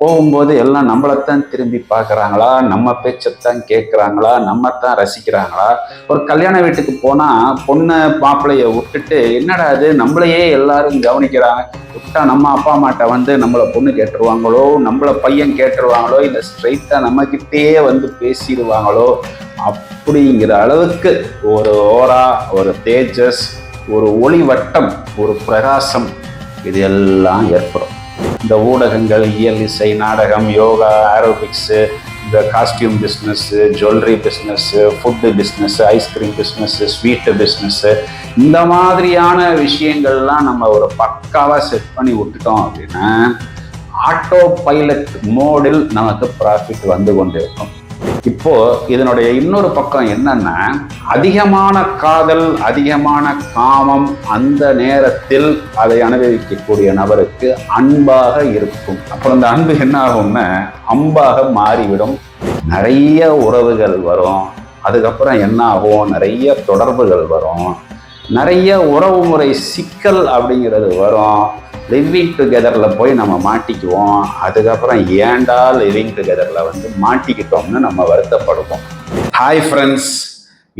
போகும்போது எல்லாம் நம்மளைத்தான் திரும்பி பார்க்குறாங்களா? நம்ம பேச்சைத்தான் கேட்குறாங்களா? நம்மத்தான் ரசிக்கிறாங்களா? ஒரு கல்யாண வீட்டுக்கு போனால் பொண்ணை மாப்பிள்ளைய விட்டுட்டு என்னடா அது நம்மளையே எல்லாரும் கவனிக்கிறாங்க. விட்டா நம்ம அப்பா அம்மாட்ட வந்து நம்மளை பொண்ணு கேட்டுருவாங்களோ? நம்மள பையன் கேட்டுருவாங்களோ? இல்லை ஸ்ட்ரைட்டாக நம்மக்கிட்டே வந்து பேசிடுவாங்களோ? அப்படிங்கிற அளவுக்கு ஒரு ஓரா ஒரு தேஜஸ் ஒரு ஒளி வட்டம் ஒரு பிரகாசம் இது எல்லாம் ஏற்படும். இந்த ஊடகங்கள் இயல் இசை நாடகம் யோகா ஆரோபிக்ஸு இந்த costume business jewellery business food business ice cream business sweet business இந்த மாதிரியான விஷயங்கள்லாம் நம்ம ஒரு பக்காவாக செட் பண்ணி விட்டுட்டோம் அப்படின்னா ஆட்டோ பைலட் மோடில் நமக்கு ப்ராஃபிட் வந்து கொண்டிருக்கும். இப்போ இதனுடைய இன்னொரு பக்கம் என்னன்னா அதிகமான காதல் அதிகமான காமம் அந்த நேரத்தில் அதை அனுபவிக்கக்கூடிய நபருக்கு அன்பாக இருக்கும். அப்புறம் அந்த அன்பு என்ன ஆகும்னா அம்பாக மாறிவிடும். நிறைய உறவுகள் வரும். அதுக்கப்புறம் என்ன ஆகும்? நிறைய தொடர்புகள் வரும். நிறைய உறவு முறை சிக்கல் அப்படிங்கிறது வரும். லிவிங் டுகெதரில் போய் நம்ம மாட்டிக்குவோம். அதுக்கப்புறம் ஏண்டா லிவிங் டுகெதரில் வந்து மாட்டிக்கிட்டோம்னு நம்ம வருத்தப்படுவோம். ஹாய் ஃப்ரெண்ட்ஸ்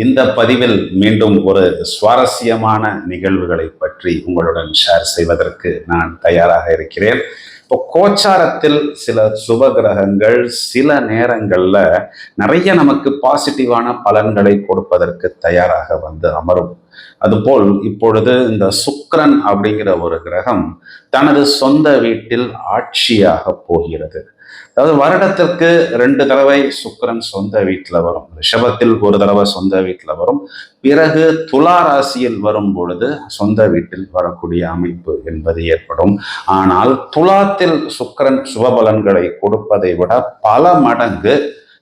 இந்த பதிவில் மீண்டும் ஒரு சுவாரஸ்யமான நிகழ்வுகளை பற்றி உங்களுடன் ஷேர் செய்வதற்கு நான் தயாராக இருக்கிறேன். இப்போ கோச்சாரத்தில் சில சுப கிரகங்கள் சில நேரங்களில் நிறைய நமக்கு பாசிட்டிவான பலன்களை கொடுப்பதற்கு தயாராக வந்து அமரும். அதுபோல் இப்பொழுது இந்த சுக்ரன் அப்படிங்கிற ஒரு கிரகம் தனது சொந்த வீட்டில் ஆட்சியாக போகிறது. அதாவது வருடத்திற்கு ரெண்டு தடவை சுக்கரன் சொந்த வீட்டில் வரும். ரிஷபத்தில் ஒரு தடவை சொந்த வீட்டில் வரும். பிறகு துலா ராசியில் வரும் பொழுது சொந்த வீட்டில் வரக்கூடிய அமைப்பு என்பது ஏற்படும். ஆனால் துலாத்தில் சுக்கரன் சுபபலன்களை கொடுப்பதை விட பல மடங்கு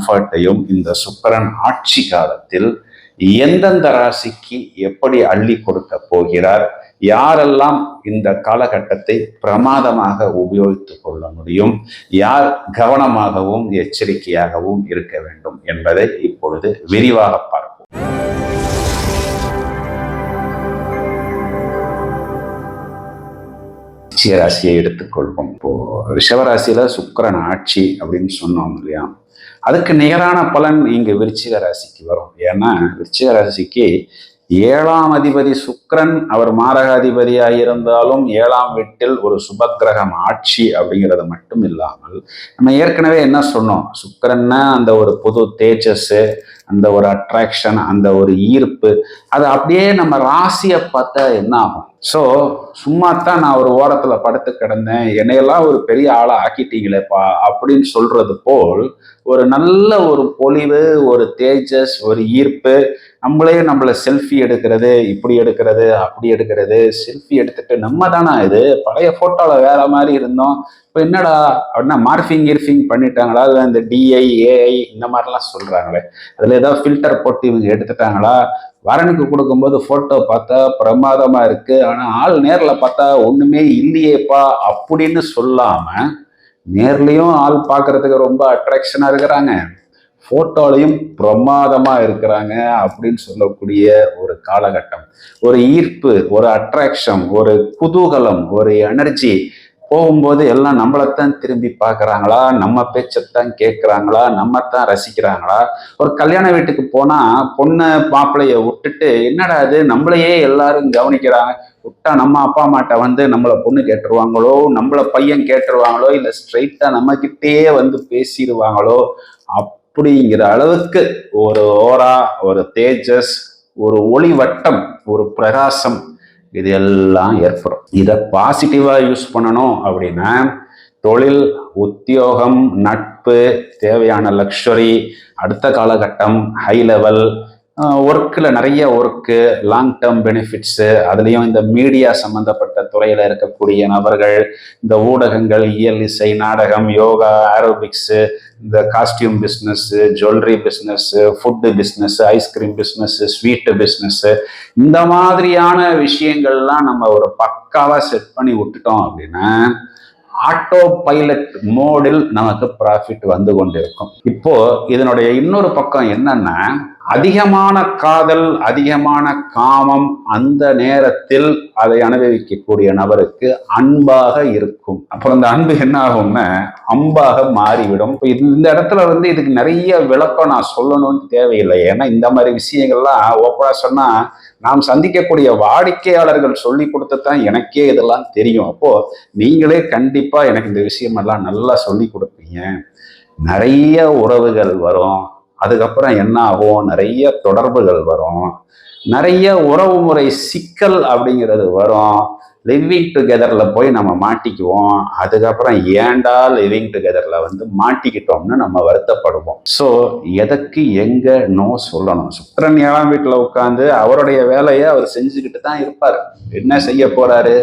கம்ஃபர்ட்டையும் இந்த சுக்கரன் ஆட்சி காலத்தில் எந்தெந்த ராசிக்கு எப்படி அள்ளி கொடுக்க போகிறார் யாரெல்லாம் இந்த காலகட்டத்தை பிரமாதமாக உபயோகித்துக் கொள்ள முடியும் யார் கவனமாகவும் எச்சரிக்கையாகவும் இருக்க வேண்டும் என்பதை இப்பொழுது விரிவாக பார்ப்போம். ராசியை எடுத்துக்கொள்வோம். இப்போ ரிஷவராசியில சுக்கரன் ஆட்சி அப்படின்னு சொன்னோம் இல்லையா? அதுக்கு நிகரான பலன் இங்கு விருச்சிக ராசிக்கு வரும். ஏன்னா விருச்சிக ராசிக்கு ஏழாம் அதிபதி சுக்கரன் அவர் மாரகாதிபதியாக இருந்தாலும் ஏழாம் வீட்டில் ஒரு சுபக்கிரகம் ஆட்சி அப்படிங்கிறது மட்டும் இல்லாமல் நம்ம ஏற்கனவே என்ன சொன்னோம்? சுக்கரன்னா அந்த ஒரு புது தேஜஸ் அந்த ஒரு அட்ராக்ஷன் அந்த ஒரு ஈர்ப்பு அது அப்படியே நம்ம ராசியை பார்த்தா என்ன ஆகும்? ஸோ சும்மா தான் நான் ஒரு ஓரத்தில் படுத்து கிடந்தேன். என்னையெல்லாம் ஒரு பெரிய ஆளாக ஆக்கிட்டீங்களேப்பா அப்படின்னு சொல்றது போல் ஒரு நல்ல ஒரு பொலிவு ஒரு தேஜஸ் ஒரு ஈர்ப்பு நம்மளே நம்மளை செல்ஃபி எடுக்கிறது இப்படி எடுக்கிறது அப்படி எடுக்கிறது செல்ஃபி எடுத்துட்டு நம்ம தானா இது? பழைய ஃபோட்டோவில் வேற மாதிரி இருந்தோம். இப்போ என்னடா அப்படின்னா மார்ஃபிங் இர்ஃபிங் பண்ணிட்டாங்களா? இல்லை இந்த டிஐ ஏஐ இந்த மாதிரிலாம் சொல்கிறாங்களே அதில் ஏதாவது ஃபில்டர் போட்டு இவங்க எடுத்துட்டாங்களா? வரனுக்கு கொடுக்கும்போது ஃபோட்டோ பார்த்தா பிரமாதமாக இருக்குது ஆனால் ஆள் நேரில் பார்த்தா ஒன்றுமே இல்லையேப்பா அப்படின்னு சொல்லாமல் நேர்லேயும் ஆள் பார்க்கறதுக்கு ரொம்ப அட்ராக்ஷனாக இருக்கிறாங்க. ஃபோட்டோலையும் பிரமாதமாக இருக்கிறாங்க அப்படின்னு சொல்லக்கூடிய ஒரு காலகட்டம். ஒரு ஈர்ப்பு ஒரு அட்ராக்ஷன் ஒரு குதூகலம் ஒரு எனர்ஜி போகும்போது எல்லாம் நம்மளைத்தான் திரும்பி பார்க்குறாங்களா? நம்ம பேச்சைத்தான் கேட்குறாங்களா? நம்மத்தான் ரசிக்கிறாங்களா? ஒரு கல்யாண வீட்டுக்கு போனால் பொண்ணை மாப்பிள்ளைய விட்டுட்டு என்னடா அது நம்மளையே எல்லாரும் கவனிக்கிறாங்க. விட்டா நம்ம அப்பா அம்மாட்ட வந்து நம்மளை பொண்ணு கேட்டுருவாங்களோ? நம்மளை பையன் கேட்டுருவாங்களோ? இல்லை ஸ்ட்ரைட்டாக நம்மக்கிட்டேயே வந்து பேசிடுவாங்களோ? அப்படிங்கிற அளவுக்கு ஒரு ஓரா ஒரு தேஜஸ் ஒரு ஒளி வட்டம் ஒரு பிரகாசம் இது எல்லாம் ஏற்படும். இதை பாசிட்டிவாக யூஸ் பண்ணணும் அப்படின்னா தொழில் உத்தியோகம் நட்பு தேவையான லக்ஷரி அடுத்த காலகட்டம் ஹை லெவல் ஒர்க்கில் நிறைய ஒர்க்கு லாங் டேர்ம் பெனிஃபிட்ஸு அதுலேயும் இந்த மீடியா சம்மந்தப்பட்ட துறையில் இருக்கக்கூடிய நபர்கள் இந்த ஊடகங்கள் இயல் இசை நாடகம் யோகா ஆரோபிக்ஸு இந்த costume business jewellery business food business ice cream business sweet business இந்த மாதிரியான விஷயங்கள்லாம் நம்ம ஒரு பக்காவாக செட் பண்ணி விட்டுட்டோம் அப்படின்னா ஆட்டோ பைலட் மோடில் நமக்கு ப்ராஃபிட் வந்து கொண்டிருக்கும். இப்போ இதனுடைய இன்னொரு பக்கம் என்னன்னா அதிகமான காதல் அதிகமான காமம் அந்த நேரத்தில் அதை அனுபவிக்கக்கூடிய நபருக்கு அன்பாக இருக்கும். அப்புறம் அந்த அன்பு என்ன ஆகும்னா அம்பாக மாறிவிடும். இப்போ இந்த இடத்துல வந்து இதுக்கு நிறைய விளக்கம் நான் சொல்லணும்னு தேவையில்லை. ஏன்னா இந்த மாதிரி விஷயங்கள்லாம் ஓப்பனா சொன்னா நாம் சந்திக்கக்கூடிய வாடிக்கையாளர்கள் சொல்லி கொடுத்துத்தான் எனக்கே இதெல்லாம் தெரியும். அப்போ நீங்களே கண்டிப்பா எனக்கு இந்த விஷயமெல்லாம் நல்லா சொல்லி கொடுப்பீங்க. நிறைய உறவுகள் வரும். அதுக்கப்புறம் என்ன ஆகும்? நிறைய தொடர்புகள் வரும். நிறைய உறவு முறை சிக்கல் அப்படிங்கிறது வரும். லிவிங் டுகெதரில் போய் நம்ம மாட்டிக்குவோம். அதுக்கப்புறம் ஏண்டா லிவிங் டுகெதரில் வந்து மாட்டிக்கிட்டோம்னு நம்ம வருத்தப்படுவோம். ஸோ எதற்கு எங்கே நோ சொல்லணும்? சுக்கரன் ஏழாம் வீட்டில் உட்காந்து அவருடைய வேலையை அவர் செஞ்சுக்கிட்டு தான் இருப்பார். என்ன செய்ய போகிறாரு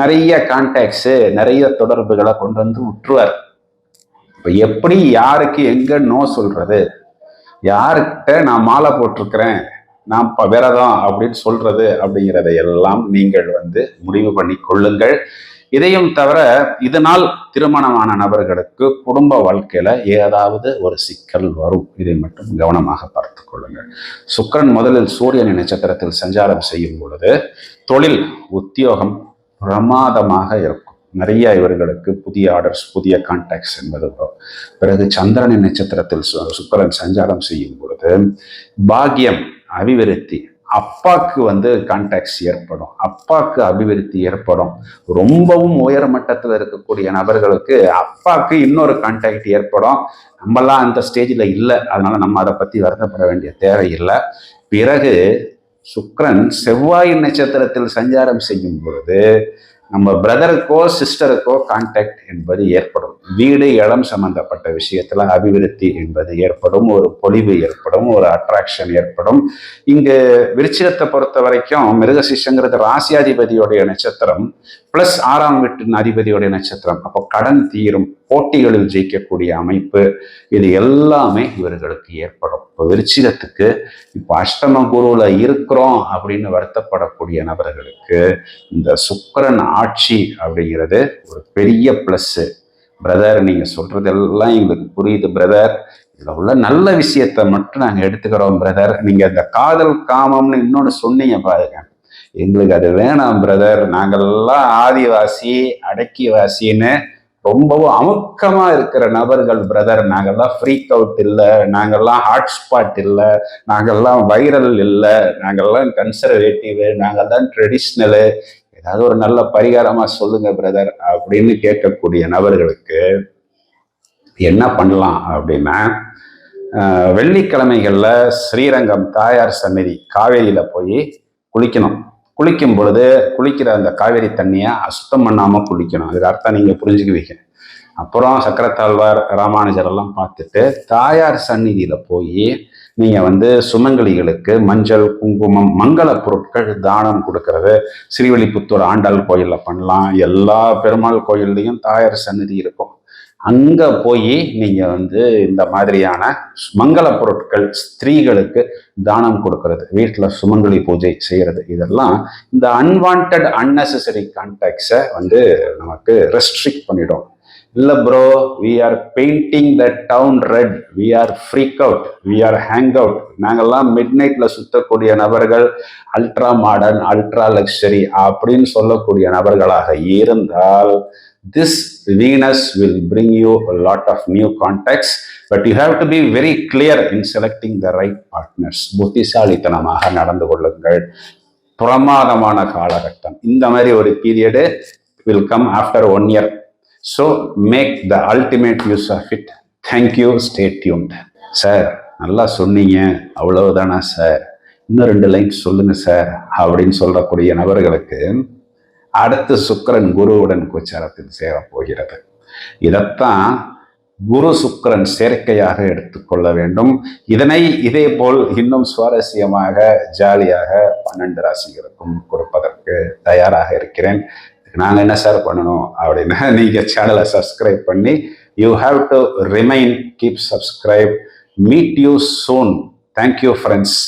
நிறைய கான்டாக்ட்ஸு நிறைய தொடர்புகளை கொண்டு வந்து விட்டுருவார். இப்போ எப்படி யாருக்கு எங்கே நோ சொல்கிறது யார்கிட்ட நான் மாலை போட்டிருக்கிறேன்? நான் விரதம் அப்படின்னு சொல்றது அப்படிங்கிறத எல்லாம் நீங்கள் வந்து முடிவு பண்ணி கொள்ளுங்கள். இதையும் தவிர இதனால் திருமணமான நபர்களுக்கு குடும்ப வாழ்க்கையில ஏதாவது ஒரு சிக்கல் வரும். இதை மட்டும் கவனமாக பார்த்து கொள்ளுங்கள். சுக்கரன் முதலில் சூரியன் நட்சத்திரத்தில் சஞ்சாரம் செய்யும் பொழுது தொழில் உத்தியோகம் பிரமாதமாக இருக்கும். நிறைய இவர்களுக்கு புதிய ஆர்டர்ஸ் புதிய கான்டாக்ட்ஸ் என்பது வரும். பிறகு சந்திரனின் நட்சத்திரத்தில் சுக்கரன் சஞ்சாரம் செய்யும் பொழுது பாக்கியம் அபிவிருத்தி. அப்பாக்கு வந்து கான்டாக்ட்ஸ் ஏற்படும். அப்பாக்கு அபிவிருத்தி ஏற்படும். ரொம்பவும் உயர் மட்டத்தில் இருக்கக்கூடிய நபர்களுக்கு அப்பாக்கு இன்னொரு கான்டாக்ட் ஏற்படும். நம்மலாம் அந்த ஸ்டேஜில் இல்லை. அதனால நம்ம அதை பற்றி வருத்தப்பட வேண்டிய தேவையில்லை பிறகு சுக்ரன் செவ்வாய் நட்சத்திரத்தில் சஞ்சாரம் செய்யும் பொழுது நம்ம பிரதருக்கோ சிஸ்டருக்கோ கான்டாக்ட் என்பது ஏற்படும். வீடு இடம் சம்பந்தப்பட்ட விஷயத்துல அபிவிருத்தி என்பது ஏற்படும் ஒரு பொலிவு ஏற்படும் ஒரு அட்ராக்ஷன் ஏற்படும். இங்கு விருச்சிகத்தை பொறுத்த வரைக்கும் மிருகசிஷங்கிறது ராசியாதிபதியோடைய நட்சத்திரம். பிளஸ் ஆறாம் வீட்டின் அதிபதியுடைய நட்சத்திரம். அப்போ கடன் தீரும் போட்டிகளில் ஜெயிக்கக்கூடிய அமைப்பு இது எல்லாமே இவர்களுக்கு ஏற்படும். இப்போ விருச்சிகத்துக்கு இப்போ அஷ்டம குருவில் இருக்கிறோம் அப்படின்னு வருத்தப்படக்கூடிய நபர்களுக்கு இந்த சுக்கரன் ஆட்சி அப்படிங்கிறது ஒரு பெரிய ப்ளஸ்ஸு பிரதர் நீங்கள் சொல்கிறதெல்லாம் எங்களுக்கு புரியுது பிரதர் இதில் உள்ள நல்ல விஷயத்த மட்டும் நாங்கள் எடுத்துக்கிறோம் பிரதர் நீங்கள் அந்த காதல் காமம்னு இன்னொன்று சொன்னீங்க பாருங்க. எங்களுக்கு அது வேணாம் பிரதர் நாங்கள்லாம் ஆதிவாசி அடக்கிவாசின்னு ரொம்பவும் அமுக்கமாக இருக்கிற நபர்கள் பிரதர் நாங்கள்லாம் ஃப்ரீக் அவுட் இல்லை நாங்கள்லாம் ஹாட்ஸ்பாட் இல்லை நாங்கெல்லாம் வைரல் இல்லை நாங்கள்லாம் கன்சர்வேட்டிவ் நாங்கள் தான் ட்ரெடிஷ்னலு ஏதாவது ஒரு நல்ல பரிகாரமாக சொல்லுங்க பிரதர் அப்படின்னு கேட்கக்கூடிய நபர்களுக்கு என்ன பண்ணலாம் அப்படின்னா வெள்ளிக்கிழமைகளில் ஸ்ரீரங்கம் தாயார் சன்னதி காவேரியில் போய் குளிக்கணும். குளிக்கும் பொழுது குளிக்கிற அந்த காவேரி தண்ணியை அசுத்தம் பண்ணாமல் குளிக்கணும். அதுக்கு அர்த்தம் நீங்க புரிஞ்சுக்குவீங்க. அப்புறம் சக்கரத்தாழ்வார் ராமானுஜர் எல்லாம் பார்த்துட்டு தாயார் சந்நிதியில் போய் நீங்கள் வந்து சுமங்கலிகளுக்கு மஞ்சள் குங்குமம் மங்கள பொருட்கள் தானம் கொடுக்கறது ஸ்ரீவெளிபுத்தூர் ஆண்டாள் கோயிலில் பண்ணலாம். எல்லா பெருமாள் கோயில்லையும் தாயார் சந்நிதி இருக்கும். அங்கே போய் நீங்கள் வந்து இந்த மாதிரியான மங்கள பொருட்கள் ஸ்திரீகளுக்கு தானம் கொடுக்கறது. வீட்டில் சுமங்கலி பூஜை செய்கிறது இதெல்லாம் இந்த அன்வான்ட் அன்னெசரி கான்டாக்ட்ஸை வந்து நமக்கு ரெஸ்ட்ரிக்ட் பண்ணிடும். இல்லை bro we are painting the town red we are freak out we are hang out நாங்கள்லாம் மிட் நைட்டில் சுற்றக்கூடிய நபர்கள் அல்ட்ரா மாடர்ன் அல்ட்ரா லக்ஸரி அப்படின்னு சொல்லக்கூடிய நபர்களாக இருந்தால் this Venus will bring you a lot of new contacts but you have to be very clear in selecting the right partners. புத்திசாலித்தனமாக நடந்து கொள்ளுங்கள். பிரமாதமான காலகட்டம். இந்த மாதிரி ஒரு period will come after one year so make the ultimate use of it thank you stay tuned sir நல்லா சொன்னீங்க. அவ்வளவுதானா சார் இன்னும் ரெண்டு லைன் சொல்லுங்க சார் அப்படின்னு சொல்லக்கூடிய நபர்களுக்கு அடுத்து சுக்கரன் குருவுடன் கோச்சாரத்தில் சேரப் போகிறது இதைத்தான் குரு சுக்கரன் சேர்க்கையாக எடுத்துக்கொள்ள வேண்டும். இதனை இதே போல் இன்னும் சுவாரஸ்யமாக ஜாலியாக பன்னெண்டு ராசிகளுக்கும் கொடுப்பதற்கு தயாராக இருக்கிறேன். நாங்கள் என்ன சார் பண்ணணும் அப்படின்னா நீங்கள் சேனலை சப்ஸ்கிரைப் பண்ணி you have to remain keep subscribe meet you soon thank you friends